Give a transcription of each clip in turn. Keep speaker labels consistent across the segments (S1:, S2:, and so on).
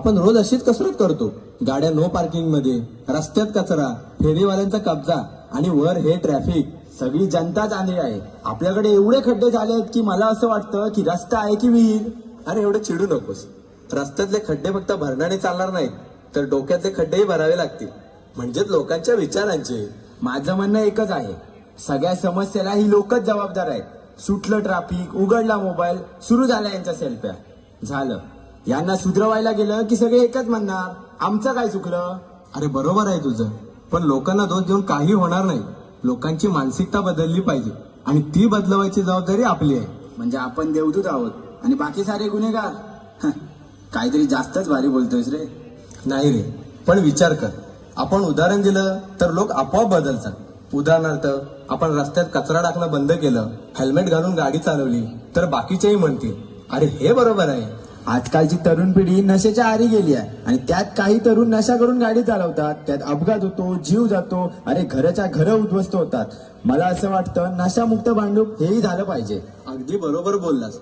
S1: आपण रोज अशीच कसरत करतो. गाड्या नो पार्किंगमध्ये रस्त्यात कचरा फेरीवाल्यांचा कब्जा आणि वर हे ट्रॅफिक सगळी जनताच आली आहे. आपल्याकडे एवढे खड्डे झाले आहेत की मला असं वाटतं की रस्ता आहे की विहीर. अरे एवढं चिडू नकोस. रस्त्यातले खड्डे फक्त भरण्याने चालणार नाहीत तर डोक्यातले खड्डेही भरावे लागतील. म्हणजेच लोकांच्या विचारांचे. माझं म्हणणं एकच आहे. सगळ्या समस्येला ही लोकच जबाबदार आहेत. सुटलं ट्राफिक उघडला मोबाईल सुरू झाला यांच्या सेल्फ्या झालं. यांना सुधरवायला गेलं की सगळे एकच म्हणणार आमचं काय चुकलं? अरे बरोबर आहे तुझं पण लोकांना दोष देऊन काही होणार नाही. लोकांची मानसिकता बदलली पाहिजे आणि ती बदलवायची जबाबदारी आपली आहे. म्हणजे आपण देवदूत आहोत आणि बाकी सारे गुन्हेगार. काहीतरी जास्तच भारी बोलतोयस रे. नाही रे पण विचार कर. आपण उदाहरण दिलं तर लोक आपोआप बदलतात. उदाहरणार्थ आपण रस्त्यात कचरा टाकणं बंद केलं हेल्मेट घालून गाडी चालवली तर बाकीचेही म्हणतील अरे हे बरोबर आहे.
S2: आजकालची तरुण पिढी नशेच्या आरी गेली आहे. आणि त्यात काही तरुण नशा करून गाडी चालवतात. त्यात अपघात होतो जीव जातो अरे घराच्या घर उद्ध्वस्त होतात. मला असं वाटतं नशामुक्त भांडूप हेही झालं पाहिजे.
S1: अगदी बरोबर बोललास.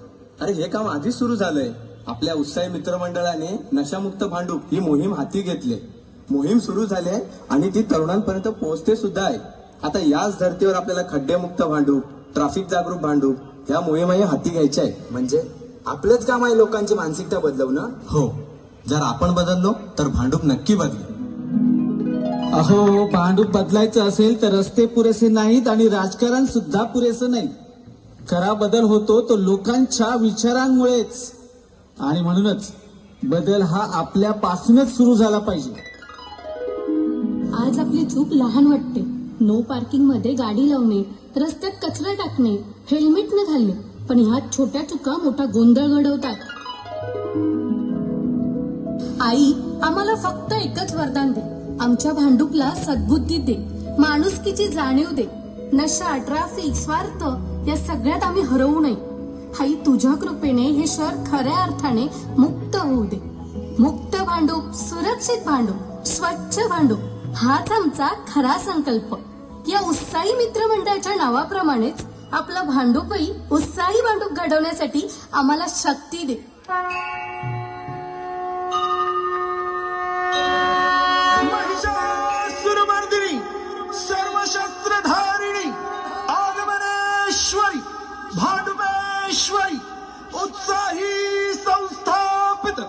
S1: अरे हे काम आधीच सुरू झालंय. आपल्या उत्साही मित्रमंडळाने नशामुक्त भांडूप ही मोहीम हाती घेतली. मोहीम सुरू झाली आहे आणि ती तरुणांपर्यंत पोहोचते सुद्धा आहे. आता याच धर्तीवर आपल्याला खड्डेमुक्त भांडूप ट्रॅफिक जागरूक भांडूप या मोहिमाही हाती घ्यायच्या आहे. म्हणजे? आपलंच काम आहे लोकांची मानसिकता बदलवणं. हो. जर आपण बदललो तर भांडूप नक्की बदलेल.
S3: अहो भांडूप बदलायचं असेल तर रस्ते पुरेसे नाहीत आणि राजकारण सुद्धा पुरेसं नाही. खरा बदल होतो तो लोकांच्या विचारांमुळेच. आणि म्हणूनच बदल हा आपल्यापासूनच सुरू झाला पाहिजे.
S4: आज आपली चूक लहान वाटते. नो पार्किंगमध्ये गाडी लावणे रस्त्यात कचरा टाकणे हेल्मेट न घालणे पण ह्या छोट्या चुका मोठा गोंधळ घडवतात. आई आम्हाला फक्त एकच वरदान दे. आमच्या भांडूपला सद्बुद्धी दे. माणुसकीची जाणीव दे. नशा ट्राफिक स्वार्थ या सगळ्यात आम्ही हरवू नये. आई तुझ्या कृपेने हे शहर खऱ्या अर्थाने मुक्त होऊ दे. मुक्त भांडूप सुरक्षित भांडूप स्वच्छ भांडूप हाच आमचा खरा संकल्प. या उत्साही मित्रमंडळाच्या नावाप्रमाणेच आपलं भांडूपही उत्साही भांडूप घडवण्यासाठी आम्हाला शक्ती दे.
S5: सर्वशस्त्रधारिणी भांडुपेश्वरी उत्साही संस्थापित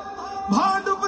S5: भांडुप